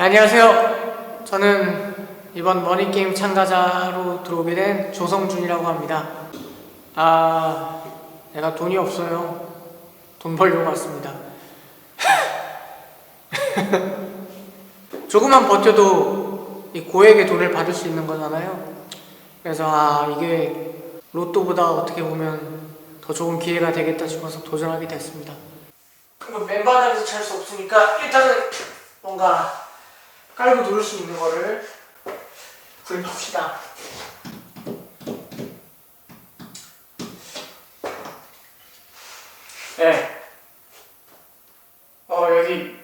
네, 안녕하세요. 저는 이번 머니게임 참가자로 들어오게 된 조성준이라고 합니다. 아, 내가 돈이 없어요. 돈 벌려고 왔습니다. 조금만 버텨도 이 고액의 돈을 받을 수 있는 거잖아요. 그래서 아, 이게 로또보다 어떻게 보면 더 좋은 기회가 되겠다 싶어서 도전하게 됐습니다. 그럼 맨바닥에서 찰수 없으니까 일단은 뭔가 깔고 누를 수 있는 거를 구입합시다. 네. 어 여기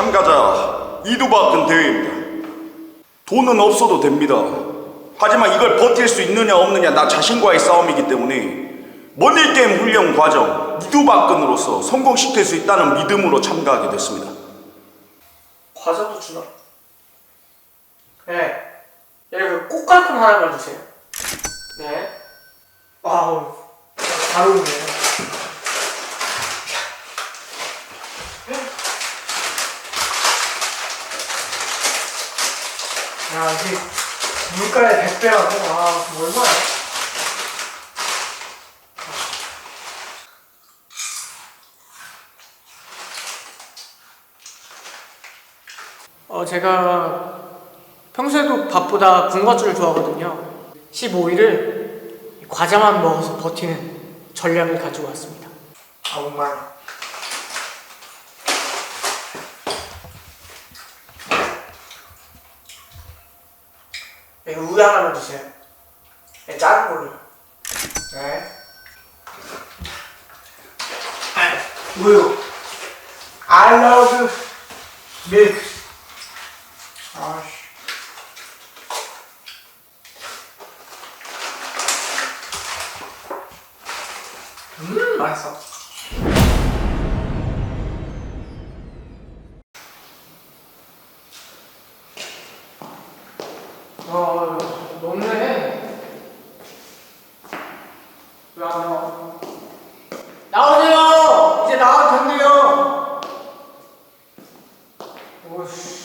참가자 이두박근 대회입니다. 돈은 없어도 됩니다. 하지만 이걸 버틸 수 있느냐 없느냐 나 자신과의 싸움이기 때문에 머니게임 훈련 과정 이두박근으로서 성공시킬 수 있다는 믿음으로 참가하게 됐습니다. 과자도 주나? 네. 여기 꽃갈콘 하나만 주세요. 네. 와우. 잘 어울리네요. 야, 이게 물가의 100배라고? 와, 그럼 얼마야? 어, 제가 평소에도 밥보다 군것질을 좋아하거든요. 15일을 과자만 먹어서 버티는 전략을 가지고 왔습니다. 아, 정말. 네, 우유 하나만 주세요. 네, 작은 걸로. 네. 아, 우유. I love milk. 어, 높네. 왜안 나와? 나오세요! 이제 나와도 된대요! 오씨.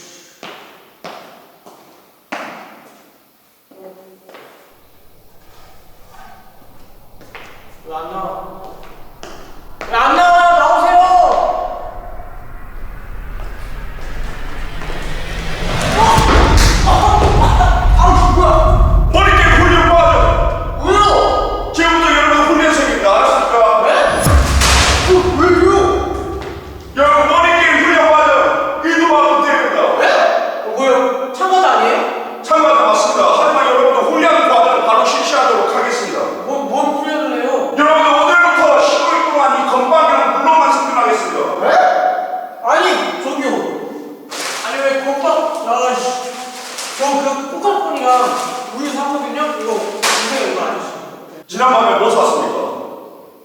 왜 안 나와? 왜 안 나와? 나오세요! 머니게임 훈련 과정 왜요? 지금부터 여러분 훈련생입니다. 알았습니까? 왜, 왜요? 여러분 머니게임 훈련 과정 이두박근 대회입니다. 어, 뭐요? 참가자 아니에요? 참가자 맞습니다. 하지만 여러분들 훈련 과정 바로 실시하도록 하겠습니다. 뭐, 뭔 훈련을 해요? 여러분들 오늘부터 15일 동안 이 건방이랑 물로만 생존하겠습니다. 네? 아니, 저기요. 아니, 왜 꽃밥, 아씨. 저그 꽃갈콘이랑 우유 샀거든요? 이거, 주세요, 이거 아저씨. 지난 밤에 뭐 샀습니까?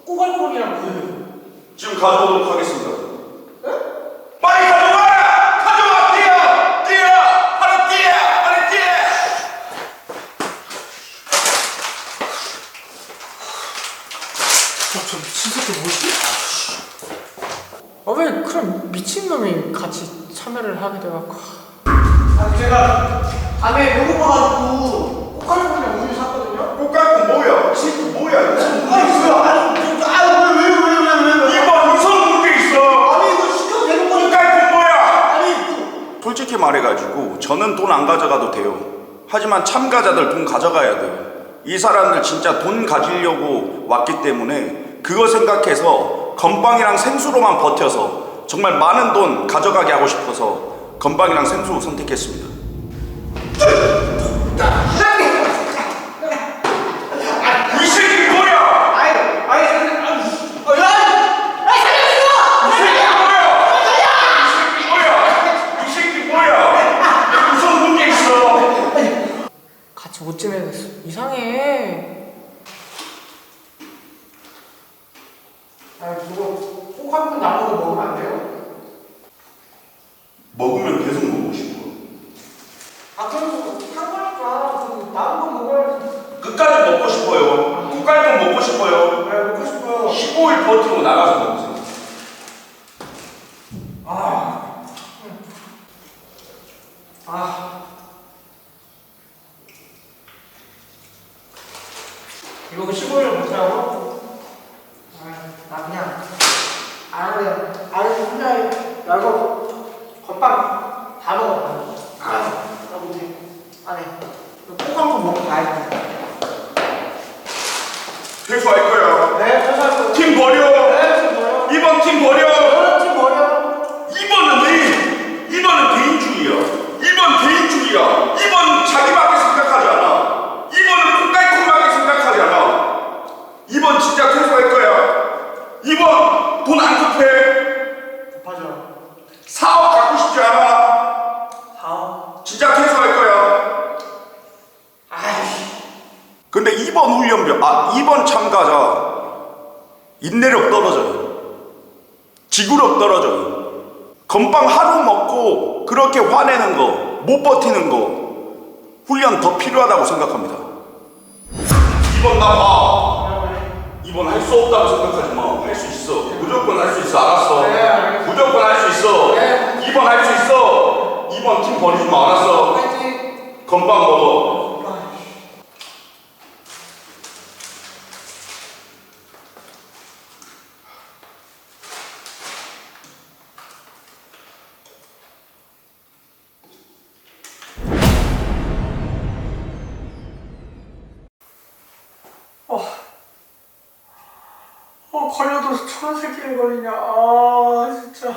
꽃갈콘이랑 우유. 지금 가져오도록 하겠습니다. 빨리 가져와! 가져와! 뛰어! 뛰어! 빨리 뛰어! 빨리 뛰어! 저, 저 미친 새끼 뭐지? 아, 왜 그런 미친놈이 같이 참여를 하게 돼갖고. 아, 제가 밤에 배고파가지고 꽃갈콘이랑 우유 샀거든요? 꽃갈콘 뭐야? 지금 뭐야? 무슨 아니, 있어? 그거 아니, 저, 아, 왜, 왜, 왜, 왜, 왜, 왜. 이거 무슨 문제 있어? 아니, 이거 시켜도 되는 거니까. 꽃갈콘 뭐야? 아니, 그- 솔직히 말해가지고 저는 돈 안 가져가도 돼요. 하지만 참가자들 돈 가져가야 돼요. 이 사람들 진짜 돈 가지려고 왔기 때문에 그거 생각해서 건빵이랑 생수로만 버텨서 정말 많은 돈 가져가게 하고 싶어서 건빵이랑 생수 선택했습니다. 이 새끼 뭐야? 아니, 아니, 아니, 아니, 어, 야! 이 새끼 뭐야? 이 새끼 뭐야? 이 새끼 뭐야? 무슨 문제 있어? 먹으면 계속 먹고 싶어. 아 그래도 한 거니까 그 남은 거 먹어야지 끝까지 먹고 싶어요. 국갈콘 먹고 싶어요. 왜 먹고 싶어요 15일 버티고 나가서 먹으세요. 아 이거 15일 못하고 나 그냥 아래 아래 혼자 야 이거 겉밥 다 먹어 알아서 나 못해 안해 콩강콩 먹고 가야지 퇴소할 거야. 네 퇴사할 팀 버려. 2번 훈련병, 아, 2번 참가자 인내력 떨어져요. 지구력 떨어져요. 건빵 하루 먹고 그렇게 화내는 거, 못 버티는 거, 훈련 더 필요하다고 생각합니다. 이번 나 봐. 이번 할 수 없다고 생각하지 마. 할 수 있어. 무조건 할 수 있어. 알았어. 네, 무조건 할 수 있어. 네. 이번 할 수 있어. 이번 팀 버리지 마. 알았어. 건빵 걸리냐. 아, 진짜.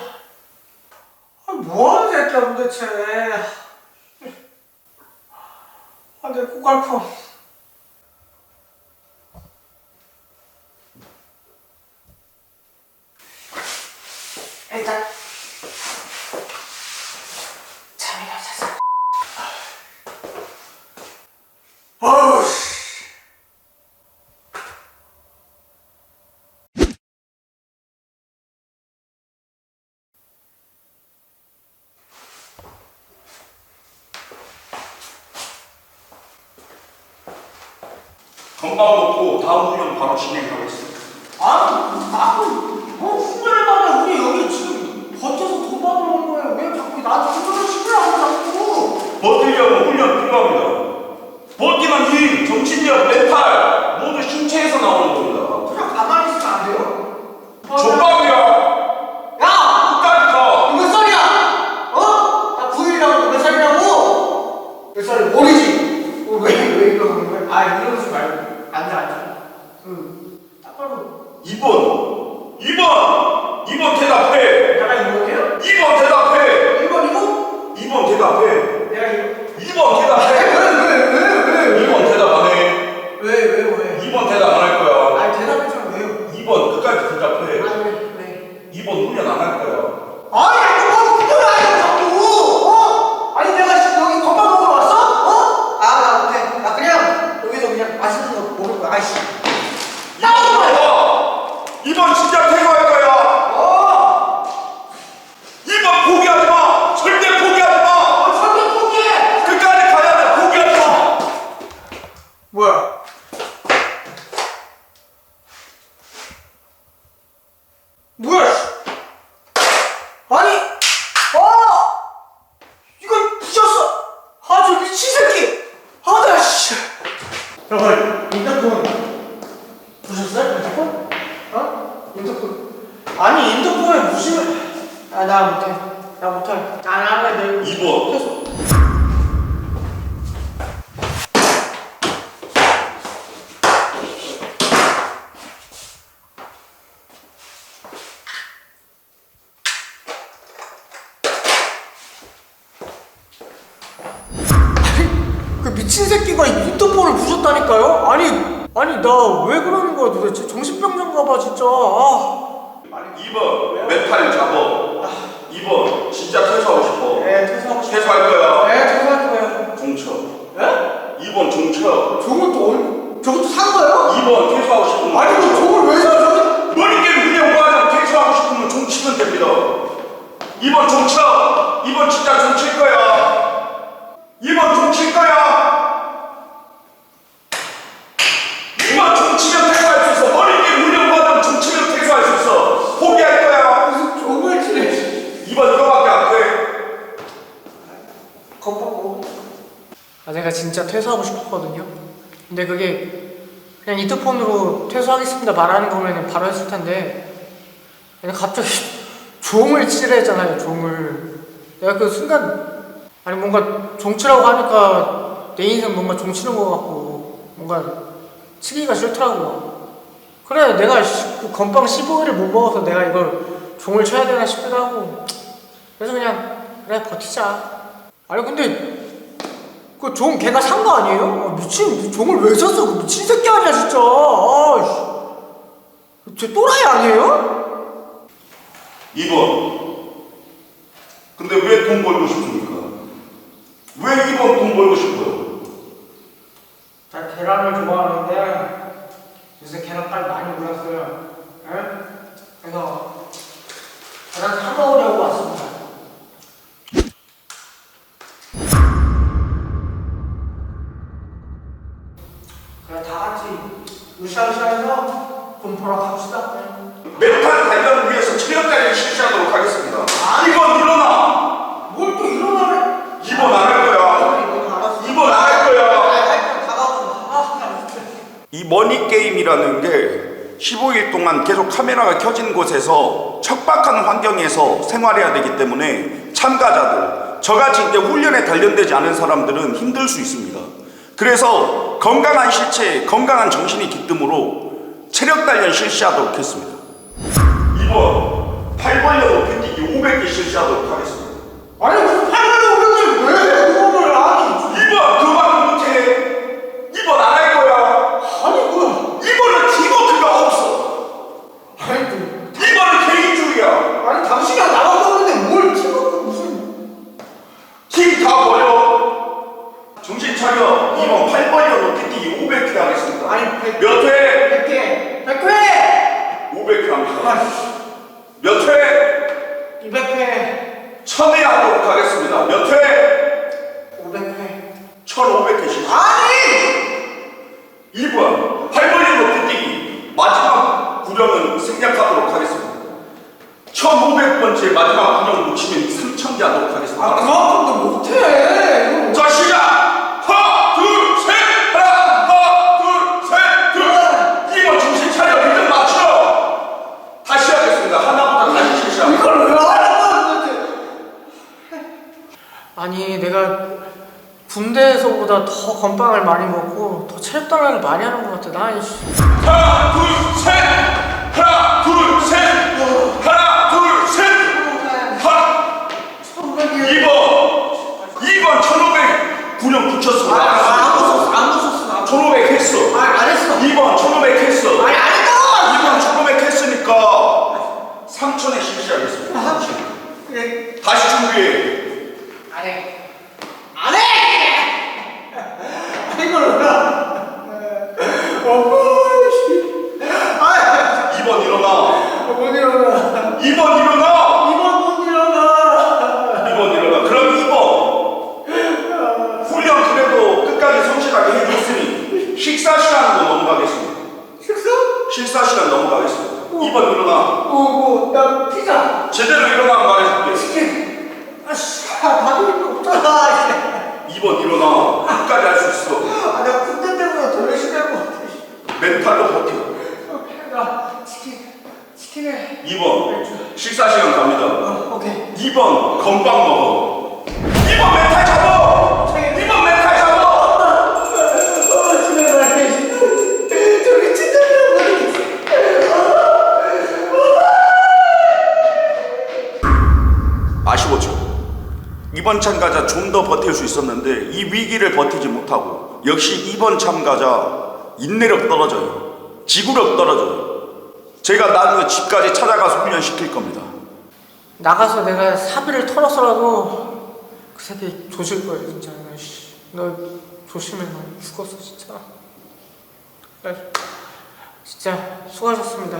아, 뭐하는 새끼야, 도대체. 아, 내 고갈폰. 일단. 잠이나 자자. 어우, 씨. 건빵 먹고 다음 훈련 바로 진행하겠습니다. 아니, 나도 뭐 훈련을 받아 우리 여기 지금 버텨서 돈 받으러 온 거예요. 왜 자꾸 나한테 훈련을 시키려고 자꾸? 버티려면 훈련 필요합니다. 버티는 힘, 정신력, 멘탈 모두 신체에서 나오는 겁니다. 그냥 가만히 있으면 안 돼요? 어, 족밥이야. 야! 끝까지 가. 너몇 살이야? 어? 나 9일이라고 몇 살이라고? 몇 살이 모르지? 어, 왜, 왜 이러는 거야? 아, 이러지 말고. 앉아, 앉아. 응. 딱 봐도 2번. 2번. 2번 대답해. 내가 이거예요? 2번 대답해. 1번 이거? 2번 대답해. 내가 이거. 2번 왜, 대답해. 왜, 왜, 왜? 2번 대답 안 해. 왜, 왜, 왜? 2번 대답 안 할 거야. 아니, 대답해주면 왜요? 2번 끝까지 대답해. 아니, 왜, 왜? 2번 훈련 안 할 거야. 아니 아니 뭐 그걸 아니야 자꾸 어? 아니 내가 지금 여기 건빵 먹으러 왔어? 어? 아나 못해 나 그냥 여기서 그냥 맛있는 거 먹을 거야 아이씨 2번 먹어. 2번 진짜 퇴소할 거야. 어? 2번 포기하지 마. 절대 포기하지 마. 어 절대 포기해 끝까지 가야 돼. 포기하지 마. 뭐야 뭐야 씨. 아니 어 이걸 부셨어 아주 미친 새끼 아나 씨 잠깐 인터폰 부셨어요 인터폰? 어? 인터폰 아니 인터폰에 무심을 아나 못해 나 못해 안 할래 내일 2번. 계속 그 미친 인터폰을 부셨다니까요? 아니 아니 나 왜 그러는 거야 도대체 정신병자인가 봐 진짜 아. 2번 메탈 잡어. 2번 진짜 퇴소하고 싶어. 네 퇴소하고 싶어 퇴소할 거야. 네 퇴소할 거예요 종쳐. 네? 2번 종쳐. 저건 또 어디 저것도 산 거예요? 2번 퇴소하고 싶으면 아니 뭐 저걸 왜 사죠? 머리 게임 훈련 과정 퇴소하고 싶으면 종 치면 됩니다. 2번 종쳐. 2번 이번 진짜 훔칠 거야. 이번 훔칠 거야. 이번 훔치면 퇴소할 수 있어. 머리 게임 훈련 받으면 훔치면 퇴소할 수 있어. 포기할 거야. 무슨 종을 치네. 이번 이거밖에 안 돼. 겁먹고. 아 내가 진짜 퇴소하고 싶었거든요. 근데 그게 그냥 이터폰으로 퇴소하겠습니다 말하는 거면 바로 했을 텐데 근데 갑자기 종을 치래잖아요 종을. 내가 그 순간 아니 뭔가 종치라고 하니까 내 인생 뭔가 종치는 것 같고 뭔가 치기가 싫더라고 그래 내가 시- 그 건빵 15일을 못 먹어서 내가 이걸 종을 쳐야 되나 싶기도 하고. 그래서 그냥 그래 버티자. 아니 근데 그 종 걔가 산 거 아니에요? 아, 미친 종을 왜 샀어? 그 미친 새끼 아니야 진짜. 아 씨, 쟤 또라이 아니에요? 2번. 근데 왜 돈 벌고 싶습니까? 왜 2번 돈 벌고 싶어요? 나 계란을 좋아하는데 요새 계란값 많이 올랐어요. 에? 그래서 계란 사 먹으려고 왔습니 으쌰으쌰해서 돈 벌어 갑시다. 메탈 단련을 위해서 체력 단련 실시하도록 하겠습니다. 2번 일어나! 뭘 또 일어나래? 2번 안할 거야. 이번 안할 거야. 이 머니 게임이라는 게 15일 동안 계속 카메라가 켜진 곳에서 척박한 환경에서 생활해야 되기 때문에 참가자들, 저같이 이제 훈련에 단련되지 않은 사람들은 힘들 수 있습니다. 그래서 건강한 실체, 건강한 정신이 깃든으로 체력 단련 실시하도록 했습니다. 2번, 8번역 높이뛰기 500개 실시하도록 하겠습니다. 아니 무슨 팔만에 오르지 왜 그거를 아니 2번, 그만 못해. 2번 안 할 거야. 아니 그 2번은 팀워크가 없어. 아니 그 2번은 개인주의야. 아니 당신이랑 나만 먹는데 뭘 팀워크 무슨 팀 다 버려. 정신 차려. 2번 8번이요. 높이뛰기 500회 하겠습니다. 아니 백- 몇 회? 백개 백회 500회 합니다. 아니 몇 회? 이백회 1000회 하도록 하겠습니다. 몇 회? 오백회 1500회 씩. 아니 2번 8번이요. 높이뛰기 마지막 구령은 생략하도록 하겠습니다. 1500번째 마지막 구령 놓치면 3000개 하도록 하겠습니다. 아 그만큼도 못해. 자 시작! 하나 둘 셋! 하나 하나 둘 셋 둘! 이번 정신 차려. 리듬 맞춰. 다시 하겠습니다. 하나부터 다시 실시합 이걸 왜 도대체? 아니 내가 군대에서보다 더 건빵을 많이 먹고 더 체력 단련을 많이 하는 것 같아. 나 이씨. 하나 둘 셋 하나 둘셋 하나 둘셋 하나 2번 2번 1500 구령 붙였어 안 웃었어 안 웃었어 1500 했어 아안 했어 2번 1500 했어 아니 안 했다고 2번 1500 했으니까 3000에 실시하겠습니다. 그래. 다시 준비해. 안 해. 안 해! 이걸 왜? 어머, 씨. 아, 2번 일어나 못 일어나. 2번 일어나 이번 못 일어나. 2번 일어나. 그럼 2번. 훈련 그래도 끝까지 성실하게 해줬으니 식사 시간으로 넘어가겠습니다. 식사? 식사 시간 넘어가겠습니다. 2번 일어나. 어, 뭐, 나 피자. 제대로 일어나면 말해줄게. 치킨. 아, 씨, 밥이 없잖아. 2번 일어나. 끝까지 할 수 있어. 아, 내가 군대 때문에 더 열심히 할 것 같아. 멘탈로 버텨. 어, 나 치킨, 치킨에. 2번. 식사 시간 갑니다. 어, 오케이. 2번. 건빵 먹어. 2번 멘탈 잡아. 2번 멘탈 잡아. 어, 모르겠어. 아쉬웠죠. 이번 참가자 좀 더 버틸 수 있었는데 이 위기를 버티지 못하고 역시 이번 참가자 인내력 떨어져요. 지구력 떨어져요. 제가 나중에 집까지 찾아가서 훈련시킬 겁니다. 나가서 내가 사비를 털어서라도 그 새끼 조질 거야 진짜. 너 조심해 너 죽었어 진짜 나 진짜 수고하셨습니다